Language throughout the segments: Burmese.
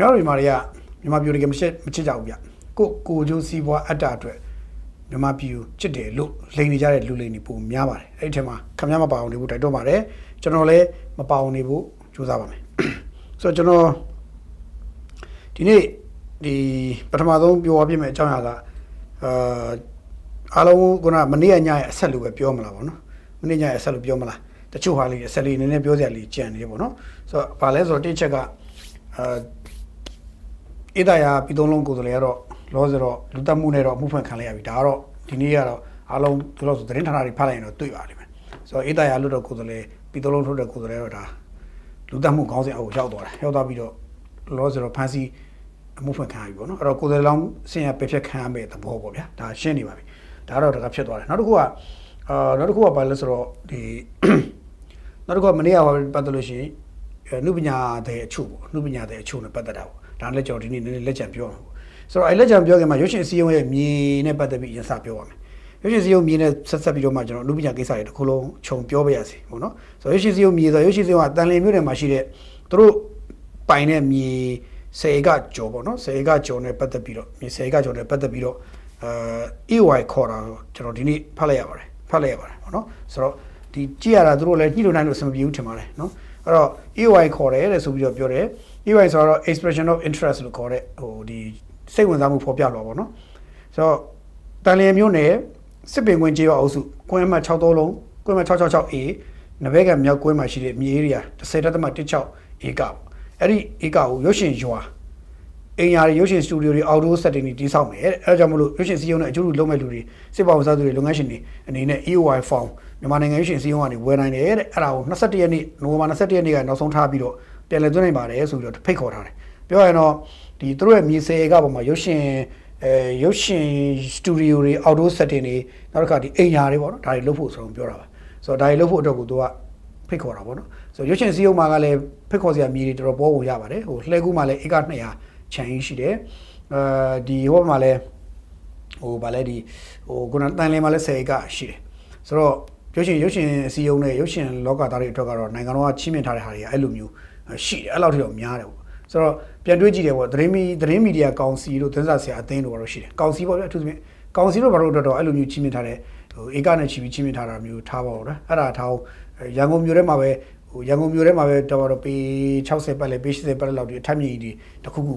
ခင်ဗျားတို့မြန်မာတွေကမြန်မာပြည်တကယ်မချစ်မချစ်ကြဘူးဗျကိုကိုကျိုးစီးပွားအတ္တအတွက်မြန်မာပြည်ကိုချစ်တယ်လို့လိန်နေကြတဲ့လူလိန်တွေပုံများပါတယ်အဲ့ဒီထဲမှာခင်ဗျားမပါအောင်နေဖို့တိုက်တွန်းပါတယ်ကျွန်တော်လည်းမပါအောင်နေဖို့ကြိုးစားပါမယ်ဆိုတော့ကျွန်တော်ဒီနေ့ဒီပထမဆုံးပြောပြမယ်အကြောင်းအရာကအာအားလုံးကမနေ့ကညရဲ့အဆက်လို့ပဲပြောမလားပေါ့နော်မနေ့ညရဲ့အဆက်လို့ပြောမလားတချို့ဟာလေးအဆက်လေးနည်းနည်းပြောစရာလေးကြံနေတယ်ပေါ့နော်ဆိုတော့ဗာလဲဆိုတော့တစ်ချက်ကအာ အေးဒါယာပြည်သုံးလုံးကိုယ်စားလှယ်ကတော့လောစတော့လူတက်မှုနဲ့တော့မှုဖွင့်ခံလိုက်ရပြီဒါကတော့ဒီနေ့ကတော့အားလုံးဒီလိုဆိုသတင်းဌာနတွေဖတ်လိုက်ရင်တော့တွေ့ပါလိမ့်မယ်ဆိုတော့အေးဒါယာလွတ်တော့ကိုယ်စားလှယ်ပြည်သုံးလုံးထုတ်တဲ့ကိုယ်စားလှယ်တော့ဒါလူတက်မှုခေါင်းစဉ်အုပ်ရောက်သွားတယ်ရောက်သွားပြီးတော့လောစတော့ဖန်စီအမှုဖွင့်ခံရပြီပေါ့နော်အဲ့တော့ကိုယ်စားလှယ်လောင်းဆင်ရပယ်ဖြတ်ခံရမယ့်သဘောပေါ့ဗျာဒါရှင်းနေပါပြီဒါကတော့တကဖြစ်သွားတယ်နောက်တစ်ခုကအာနောက်တစ်ခုကဘာလဲဆိုတော့ဒီနောက်တစ်ခုကမနေ့ကဟောပတ်သက်လို့ရှိရင်အနုပညာတဲ့အချို့ပေါ့အနုပညာတဲ့အချို့နဲ့ပတ်သက်တာပေါ့ ဒါလည်းကျွန်တော်ဒီနေ့နည်းနည်းလက်ချံပြောမှာပေါ့ဆိုတော့အဲ့လက်ချံပြောခင်မှာရုပ်ရှင်စီယုံရဲ့မြေနဲ့ပတ်သက်ပြီးအရင်စပြောပါမယ်ရုပ်ရှင်စီယုံမြေနဲ့ဆက်ဆက်ပြီးတော့မှကျွန်တော်အနုပညာကိစ္စတွေတစ်ခုလုံးခြုံပြောပြရစီပေါ့နော်ဆိုတော့ရုပ်ရှင်စီယုံမြေဆိုရုပ်ရှင်စီယုံကတန်လင်းမြို့နယ်မှာရှိတဲ့သူတို့ပိုင်တဲ့မြေဆယ်ကကျော်ပေါ့နော်ဆယ်ကကျော်နဲ့ပတ်သက်ပြီးတော့မြေဆယ်ကကျော်နဲ့ပတ်သက်ပြီးတော့အဲ EY ခေါ်တာကိုကျွန်တော်ဒီနေ့ဖတ်လိုက်ရပါတယ်ဖတ်လိုက်ရပါတယ်ပေါ့နော်ဆိုတော့ဒီကြည့်ရတာသူတို့လည်းညှိလို့နိုင်လို့အဆင်မပြေဘူးထင်ပါတယ်နော် အဲ့တော့ EY ခေါ်တယ်တဲ့ဆိုပြီးတော့ပြောတယ် EY ဆိုတော့ expression of interest လို့ခေါ်တဲ့ဟိုဒီစိတ်ဝင်စားမှုဖော်ပြလို့ပေါ့နော်ဆိုတော့တန်လျင်မျိုးနယ်စစ်ပင်ကွင်းကျေးရွာအုပ်စုကွင်းမှတ်6သုံးလုံးကွင်းမှတ် 666A နဘဲကမြောက်ကွင်းမှာရှိတဲ့မြေ area 10.16ဧကပေါ့အဲ့ဒီဧကကိုရုပ်ရှင်ရွာ အင်ယာတွေရုပ်ရှင်စတူဒီယိုတွေ outdoor setting တွေတည်ဆောက်မယ်တဲ့အဲဒါကြောင့်မလို့ရုပ်ရှင်စီးရုံးနဲ့အကျိုးတူလုပ်မဲ့လူတွေစစ်ပါဝန်စားသူတွေလုပ်ငန်းရှင်တွေအနေနဲ့ EOI form မြန်မာနိုင်ငံရုပ်ရှင်စီးရုံးကနေဝယ်နိုင်တယ်တဲ့အဲ့ဒါကို21ရက်နေ့နိုဝင်ဘာ21ရက်နေ့ကနောက်ဆုံးထားပြီးတော့ပြန်လည်သွင်းနိုင်ပါတယ်ဆိုပြီးတော့ဖိတ်ခေါ်ထားတယ်ပြောရရင်တော့ဒီသူတို့ရဲ့မြေစေကပေါ်မှာရုပ်ရှင်အဲရုပ်ရှင်စတူဒီယိုတွေ outdoor setting တွေနောက်တစ်ခါဒီအိမ်ယာတွေပေါ့နော်ဒါတွေလုပ်ဖို့ဆိုတော့ပြောတာပါဆိုတော့ဒါတွေလုပ်ဖို့အတွက်ကိုသူကဖိတ်ခေါ်တာပေါ့နော်ဆိုတော့ရုပ်ရှင်စီးရုံးမှာကလည်းဖိတ်ခေါ်စရာမြေတွေတော်တော်ပေါ်ဝင်ရပါတယ်ဟိုလှဲကူးမှာလည်းဧက200 ခြံရင်းရှိတယ်အဲဒီဟိုဘက်မှာလည်းဟိုဗာလဲဒီဟိုခုနတန်လင်းမှာလည်း10ဧကရှိတယ်ဆိုတော့ရုပ်ရှင်ရုပ်ရှင်အစည်းအရုံးနဲ့ရုပ်ရှင်လောကသားတွေအတွက်ကတော့နိုင်ငံတော်ကချီးမြှင့်ထားတဲ့ဟာတွေကအဲ့လိုမျိုးရှိတယ်အဲ့လောက်ထိတော့များတယ်ပေါ့ဆိုတော့ပြန်တွေးကြည့်တယ်ပေါ့သတင်းမီသတင်းမီဒီယာကောင်စီတို့သတင်းစာဆရာအသင်းတို့ကတော့ရှိတယ်ကောင်စီပေါ့ဗျအထူးသဖြင့်ကောင်စီတို့ဘာလို့တော့အဲ့လိုမျိုးချီးမြှင့်ထားတဲ့ဟိုဧကနဲ့ချီပြီးချီးမြှင့်ထားတာမျိုးထားပါတော့နော်အဲ့ဒါထားရန်ကုန်မြို့ထဲမှာပဲဟိုရန်ကုန်မြို့ထဲမှာပဲတော့တော့ပေ60ပတ်လဲပေ80ပတ်လဲလောက်ဒီအထက်မြင့်ကြီးတခုခု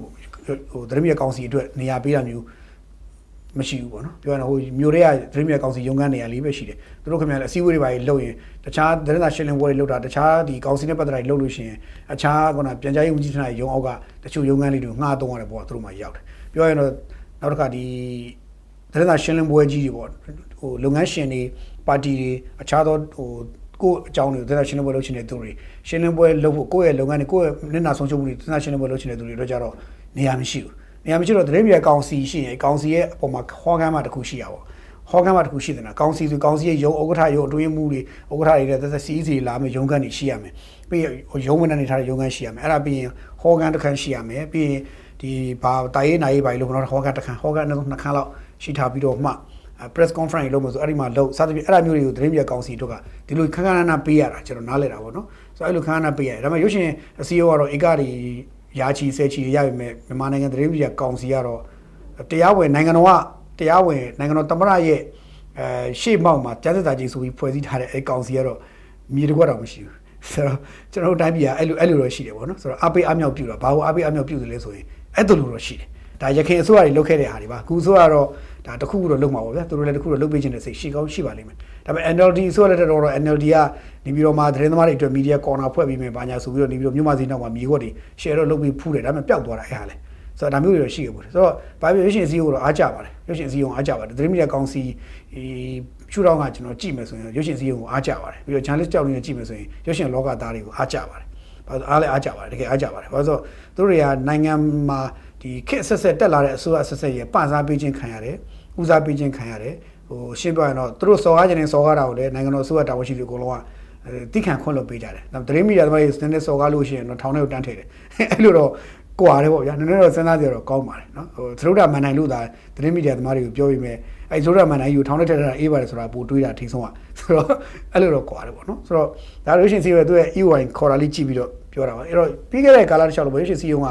ဟိုသတင်းမီဒီယာကောင်စီအတွက်နေရာပေးတာမျိုးမရှိဘူးပေါ့နော်ပြောရရင်ဟိုမြို့တွေကသတင်းမီဒီယာကောင်စီရုံးခန်းနေရာလေးပဲရှိတယ်သူတို့ခင်ဗျားလည်းအစည်းအဝေးတွေပါလုပ်ရင်တခြားသတင်းစာရှင်းလင်းပွဲတွေလုပ်တာတခြားဒီကောင်စီနဲ့ပတ်သက်တာတွေလုပ်လို့ရှိရင်အခြားကပြန်ကြားရေးဝန်ကြီးဌာနရုံးအောက်ကတချို့ရုံးခန်းလေးတွေငှားသုံးရတယ်ပေါ့သူတို့မှရောက်တယ်ပြောရရင်တော့နောက်တစ်ခါဒီသတင်းစာရှင်းလင်းပွဲကြီးတွေပေါ့ဟိုလုပ်ငန်းရှင်တွေပါတီတွေအခြားသောဟိုကိုယ့်အကြောင်းတွေသတင်းစာရှင်းလင်းပွဲလုပ်ချင်တဲ့သူတွေရှင်းလင်းပွဲလုပ်ဖို့ကိုယ့်ရဲ့လုပ်ငန်းတွေကိုယ့်ရဲ့မျက်နှာဆုံးရှုံးမှုတွေသတင်းစာရှင်းလင်းပွဲလုပ်ချင်တဲ့သူတွေတော့ကြတော့ နေရာမရှိဘူးနေရာမရှိတော့သတင်းပြည်ကောင်စီရှိရင်ကောင်စီရဲ့အပေါ်မှာဟောကမ်းမှာတစ်ခုရှိရပါဟောကမ်းမှာတစ်ခုရှိတယ်နော်ကောင်စီဆိုကောင်စီရဲ့ရုံးဥက္ကဋ္ဌရုံးအတွင်းမှုတွေဥက္ကဋ္ဌတွေနဲ့သက်သက်စီးစီလာမယ်ရုံးခန်းတွေရှိရမယ်ပြီးရင်ရုံးဝန်ထမ်းတွေထားတဲ့ရုံးခန်းရှိရမယ်အဲ့ဒါပြီးရင်ဟောကမ်းတစ်ခန်းရှိရမယ်ပြီးရင်ဒီဘာတာရေးနိုင်ရေးပါလို့ကတော့ဟောကမ်းတစ်ခန်းဟောကမ်းနှစ်ခန်းလောက်ရှိထားပြီးတော့မှ press conference လုပ်လို့ဆိုအဲ့ဒီမှာလုပ်စသဖြင့်အဲ့ဒါမျိုးတွေကိုသတင်းပြကောင်စီတို့ကဒီလိုခန်းခန်းနာနာပေးရတာကျွန်တော်နားလည်တာပေါ့နော်ဆိုတော့အဲ့လိုခန်းခန်းနာပေးရတယ်ဒါပေမဲ့ရုပ်ရှင်အစည်းအဝေးကတော့ဧကတွေ ရာချီဆဲချီရပြီမဲ့မြန်မာနိုင်ငံသတင်းပြကောင်စီကတော့တရားဝင်နိုင်ငံတော်ကတရားဝင်နိုင်ငံတော်တမရရဲ့အဲရှေ့မောက်မှာကြားစစ်သားကြီးဆိုပြီးဖွဲ့စည်းထားတဲ့အဲကောင်စီကတော့မြေတကွက်တော့မရှိဘူးဆိုတော့ကျွန်တော်တို့တိုင်းပြည်ကအဲ့လိုအဲ့လိုတော့ရှိတယ်ပေါ့နော်ဆိုတော့အပိအမြောက်ပြုတာဘာလို့အပိအမြောက်ပြုတယ်လဲဆိုရင်အဲ့လိုလိုတော့ရှိတယ်ဒါရခင်အစိုးရတွေလုပ်ခဲ့တဲ့ဟာတွေပါအခုအစိုးရကတော့ ဒါတခုခုတော့လုပ်မှာပေါ့ဗျာသူတို့လည်းတခုတော့လုပ်ပေးခြင်းတဲ့စိတ်ရှိကောင်းရှိပါလိမ့်မယ်ဒါပေမဲ့ NLD အစိုးရလက်ထက်တော့ NLD ကနေပြီးတော့မှသတင်းသမားတွေအတွက်မီဒီယာကော်နာဖွဲ့ပြီးမယ်ဘာညာဆိုပြီးတော့နေပြီးတော့မြို့မစီနောက်မှာမြေခွက်တွေ share တော့လုပ်ပြီးဖူးတယ်ဒါပေမဲ့ပျောက်သွားတာအဲ့ဟာလေဆိုတော့ဒါမျိုးတွေတော့ရှိခဲ့ဘူးဆိုတော့ဘာဖြစ်ရုပ်ရှင်စီးကိုတော့အားကြပါတယ်ရုပ်ရှင်စီးကိုအားကြပါတယ်သတင်းမီဒီယာကောင်စီရှုထောင့်ကကျွန်တော်ကြည့်မယ်ဆိုရင်ရုပ်ရှင်စီးကိုအားကြပါတယ်ပြီးတော့ journalist ကြောက်နေတဲ့ကြည့်မယ်ဆိုရင်ရုပ်ရှင်လောကသားတွေကိုအားကြပါတယ် ဘာလို့အားလဲအားကြပါတယ်တကယ်အားကြပါတယ်ဘာလို့ဆိုတော့သူတို့တွေကနိုင်ငံမှာဒီခက်ဆက်ဆက်တက်လာတဲ့အစိုးရဆက်ဆက်ရဲ့ပစားပေးခြင်းခံရတယ်ဦးစားပေးခြင်းခံရတယ်ဟိုရှင်းပြရင်တော့သူတို့စော်ကားခြင်းနဲ့စော်ကားတာကိုလည်းနိုင်ငံတော်အစိုးရတာဝန်ရှိသူအကုန်လုံးကတိခံခွင့်လုပ်ပေးကြတယ်။ဒါသတင်းမီဒီယာသမားတွေစနေစော်ကားလို့ရှိရင်တော့ထောင်ထဲကိုတန်းထည့်တယ်။အဲ့လိုတော့ကွာတယ်ပေါ့ဗျာ။နည်းနည်းတော့စဉ်းစားကြတော့ကောင်းပါတယ်နော်။ဟိုသရုပ်တာမန်နိုင်လို့သာသတင်းမီဒီယာသမားတွေကိုပြောပြီးမဲ့ အဲ့သရုပ်တာမန်နိုင်ကိုထောင်ထဲထည့်ထားတာအေးပါတယ်ဆိုတာပိုတွေးတာထိဆုံးอ่ะ။ဆိုတော့အဲ့လိုတော့ကွာတယ်ပေါ့နော်။ဆိုတော့ဒါလို့ရှိရင်စီရဲ့သူရဲ့ EY ခေါ်တာလေးကြည့်ပြီးတော့ပြောတာပါ။အဲ့တော့ပြီးခဲ့တဲ့ကာလတစ်လျှောက်လို့ဘယ်ရှိစီယုံက